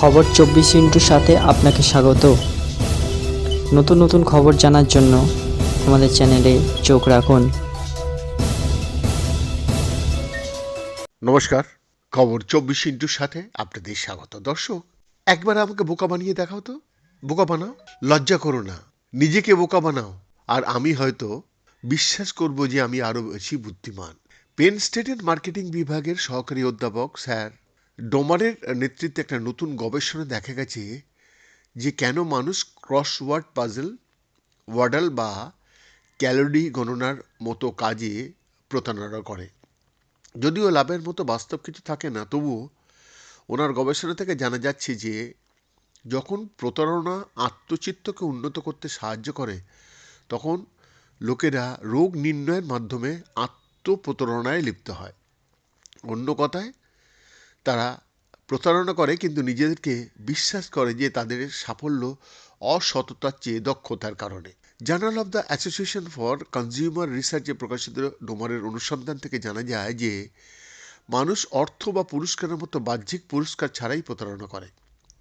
খবর চব্বিশ ইন্টুর সাথে আপনাকে স্বাগত। নতুন নতুন খবর জানার জন্য আমাদের চ্যানেলে চোখ রাখুন। নমস্কার, খবর চব্বিশ ইন্টুর সাথে আপনাদের স্বাগত। দর্শক, একবার আমাকে বোকা বানিয়ে দেখাও তো। বোকা বানাও? লজ্জা করো না। নিজেকে বোকা বানাও। আর আমি হয়তো বিশ্বাস করব যে আমি আরও বেশি বুদ্ধিমান। পেন স্টেটের মার্কেটিং বিভাগের সহকারী অধ্যাপক স্যার ডোমারের নেতৃত্বে একটা নতুন গবেষণা দেখা গেছে যে কেন মানুষ ক্রসওয়ার্ড পাজল ওয়াডাল বা ক্যালোরি গণনার মতো কাজে প্রতারণা করে। যদিও লাভের মতো বাস্তব কিছু থাকে না, তবুও ওনার গবেষণা থেকে জানা যাচ্ছে যে যখন প্রতারণা আত্মচিত্তকে উন্নত করতে সাহায্য করে, তখন লোকেরা রোগ নির্ণয়ের মাধ্যমে আত্মপ্রতারণায় লিপ্ত হয়। অন্য কথায় তারা প্রতারণা করে, কিন্তু নিজেদেরকে বিশ্বাস করে যে তাদের সাফল্য অসততার চেয়ে দক্ষতার কারণে। Journal of the association for consumer রিসার্চে প্রকাশিত ডোমারের অনুসন্ধান থেকে জানা যায় যে, মানুষ অর্থ বা পুরস্কারের মতো বাহ্যিক পুরস্কার ছাড়াই প্রতারণা করে।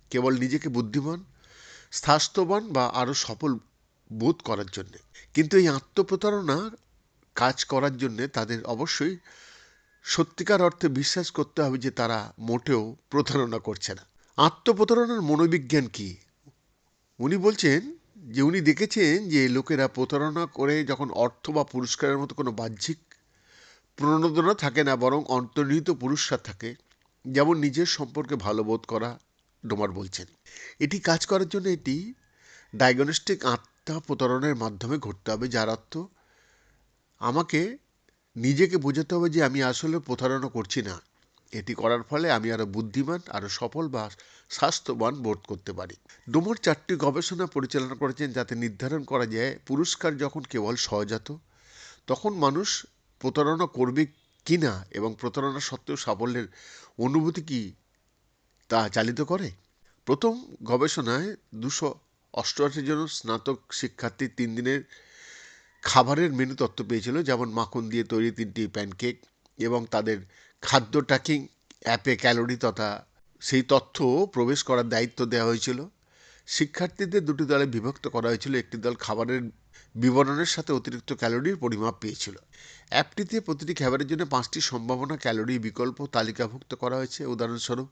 কেবল নিজেকে বুদ্ধিমান, স্বাস্থ্যবান বা আরও সফল বোধ করার জন্যে। কিন্তু এই আত্মপ্রতারণা কাজ করার জন্যে তাদের অবশ্যই সত্যিকার অর্থে বিশ্বাস করতে হবে যে তারা মোটেও প্রতারণা করছে না। আত্মপ্রতারণার মনোবিজ্ঞান কি? উনি বলছেন যে উনি দেখেছেন যে লোকেরা প্রতারণা করে যখন অর্থ বা পুরস্কারের মতো কোনো বাহ্যিক প্রণোদনা থাকে না, বরং অন্তর্নিহিত পুরস্কার থাকে, যেমন নিজের সম্পর্কে ভালো বোধ করা, ডোমার বলছেন। এটি কাজ করার জন্য এটি ডায়াগনস্টিক আত্মা প্রতারণের মাধ্যমে ঘটতে হবে, যার অর্থ আমাকে নিজেকে বোঝাতে হবে যে আমি আসলে প্রতারণা করছি না। এটি করার ফলে আমি আরও বুদ্ধিমান, আরও সফল বা স্বাস্থ্যবান বোধ করতে পারি। ডোমর চারটি গবেষণা পরিচালনা করেছেন যাতে নির্ধারণ করা যায় পুরস্কার যখন কেবল সহজাত, তখন মানুষ প্রতারণা করবে কি না এবং প্রতারণা সত্ত্বেও সাফল্যের অনুভূতি কি তা চালিত করে? প্রথম গবেষণায় দুশো অষ্টআশি জন স্নাতক শিক্ষার্থী তিন দিনের খাবারের মেনু তত্ত্ব পেয়েছিল, যেমন মাখন দিয়ে তৈরি তিনটি প্যানকেক এবং তাদের খাদ্য ট্র্যাকিং, অ্যাপে ক্যালোরি তথা সেই তথ্য প্রবেশ করার দায়িত্ব দেওয়া হয়েছিল। শিক্ষার্থীদের দুটি দলে বিভক্ত করা হয়েছিল। একটি দল খাবারের বিবরণের সাথে অতিরিক্ত ক্যালোরির পরিমাপ পেয়েছিল। অ্যাপটিতে প্রতিটি খাবারের জন্য পাঁচটি সম্ভাবনা ক্যালোরি বিকল্প তালিকাভুক্ত করা হয়েছে। উদাহরণস্বরূপ,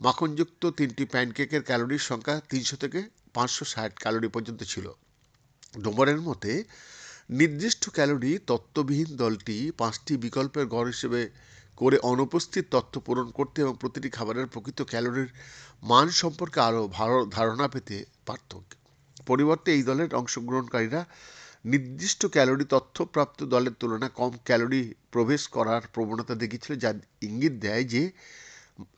মাখনযুক্ত তিনটি প্যানকেকের ক্যালোরির সংখ্যা তিনশো থেকে পাঁচশো ষাট ক্যালোরি পর্যন্ত ছিল। ডোমারের মতে নির্দিষ্ট ক্যালোরি তত্ত্ববিহীন দলটি পাঁচটি বিকল্পের গড় হিসেবে করে অনুপস্থিত তথ্য পূরণ করতে এবং প্রতিটি খাবারের প্রকৃত ক্যালোরির মান সম্পর্কে আরও ভালো ধারণা পেতে পারত। পরিবর্তে এই দলের অংশগ্রহণকারীরা নির্দিষ্ট ক্যালোরি তথ্যপ্রাপ্ত দলের তুলনায় কম ক্যালোরি প্রবেশ করার প্রবণতা দেখিয়েছিল যা ইঙ্গিত দেয় যে,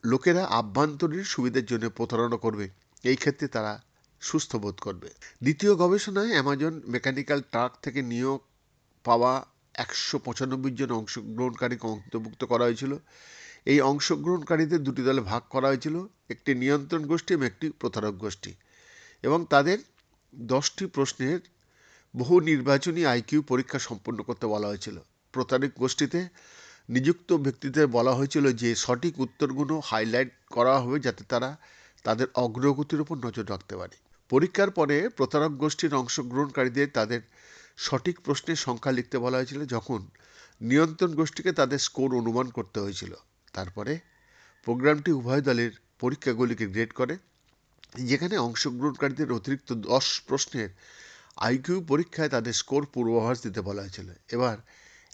লোকেরা আভ্যন্তরীণ সুবিধার জন্য প্রতারণা করবে। এই ক্ষেত্রে তারা সুস্থ বোধ করবে। দ্বিতীয় গবেষণায় অ্যামাজন মেকানিক্যাল ট্রাক থেকে নিয়োগ পাওয়া একশো পঁচানব্বই জন অংশগ্রহণকারীকে অন্তর্ভুক্ত করা হয়েছিল। এই অংশগ্রহণকারীদের দুটি দলে ভাগ করা হয়েছিল, একটি নিয়ন্ত্রণ গোষ্ঠী এবং একটি প্রতারক গোষ্ঠী। এবং তাদের দশটি প্রশ্নের বহু নির্বাচনী আইকিউ পরীক্ষা সম্পন্ন করতে বলা হয়েছিল। প্রতারক গোষ্ঠীতে নিযুক্ত ব্যক্তিদের বলা হয়েছিল যে, সঠিক উত্তরগুলো হাইলাইট করা হবে যাতে তারা তাদের অগ্রগতির উপর নজর রাখতে পারে। পরীক্ষার পরে প্রতারক গোষ্ঠীর অংশগ্রহণকারীদের তাদের সঠিক প্রশ্নের সংখ্যা লিখতে বলা হয়েছিল যখন নিয়ন্ত্রণ গোষ্ঠীকে তাদের স্কোর অনুমান করতে হয়েছিল। তারপরে প্রোগ্রামটি উভয় দলের পরীক্ষাগুলিকে গ্রেড করে, যেখানে অংশগ্রহণকারীদের অতিরিক্ত দশ প্রশ্নের আইকিউ পরীক্ষায় তাদের স্কোর পূর্বাভাস দিতে বলা হয়েছিল। এবার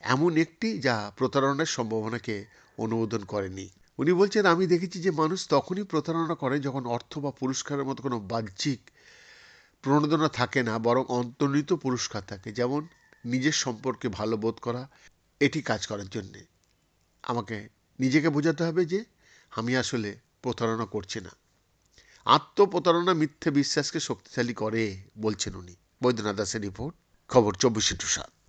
এমন একটি যা প্রতারণার সম্ভাবনাকে অনুমোদন করেনি। উনি বলছেন, আমি দেখেছি যে মানুষ তখনই প্রতারণা করে যখন অর্থ বা পুরস্কারের মতো কোনো বাহ্যিক প্রণোদনা থাকে না, বরং অন্তর্নিহিত পুরস্কার থাকে। যেমন, নিজের সম্পর্কে ভালো বোধ করা, এটি কাজ করার জন্যে। আমাকে নিজেকে বোঝাতে হবে যে, আমি আসলে প্রতারণা করছি না। আত্মপ্রতারণা মিথ্যে বিশ্বাসকে শক্তিশালী করে, বলছেন উনি। বৈদ্যনাথ দাসের রিপোর্ট, খবর চব্বিশে টু সাত।